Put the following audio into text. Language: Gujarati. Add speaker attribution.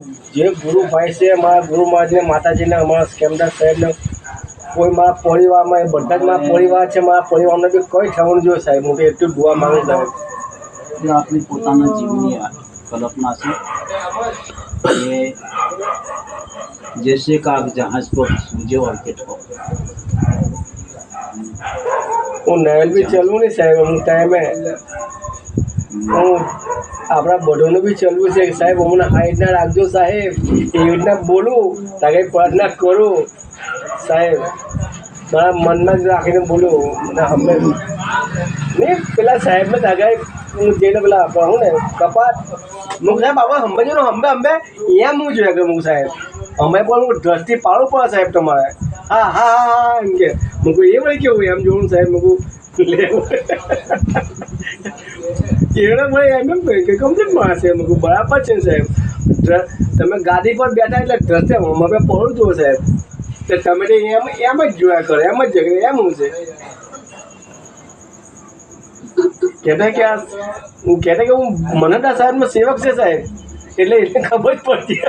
Speaker 1: जे गुरु भाई से मार गुरु महाराज ने माताजी ने हमारे स्केमदार साहब ने कोई मार परिवार में बढ़ता मार परिवार से मार परिवार ने भी कोई ठहरने जो साहब मुझे एक
Speaker 2: तो दुआ मांगे जाए जो आपने पोता ना जीवन आ कल्पना से ये जैसे का जहाज़ पर मुझे और किट वो
Speaker 1: नेल भी चलूँ नहीं साहब हम टाइम है હું આપણા બધાનું બી ચલવું છે. સાહેબ, અમને આ રીતના રાખજો સાહેબ. એવી રીતના બોલું તાકે પ્રાર્થના કરું. સાહેબ, મારા મનમાં જ રાખીને બોલું. અને અમે નહીં, પેલા સાહેબને તાગે હું જઈને પેલા હું ને, કપાત. મુખ સાહેબ આપણે સમજો ને હંબે હંબે અહીંયા હું જોયા કે મુખ સાહેબ. અમે પણ હું દ્રષ્ટિ પાડવું પડે સાહેબ તમારે. હા હા હા એમ કે. મું કહું એ વળી કેવું એમ જોવું સાહેબ મૂકું લેવું એવડે મળે એમ એમ કે કમ્પ્લીટ માણસ છે મું કહું બરાબર છે સાહેબ. તમે ગાડી પર બેઠા એટલે દ્રષ્ટિ અમે પડું જુઓ સાહેબ. તો તમે તો એમ એમ જ જોયા કરો, એમ જ એમ હું છે. કહેતા કે આ, હું કહેતા કે હું મનહટા સાહેબનો સેવક છે સાહેબ. એટલે એને ખબર જ પડતી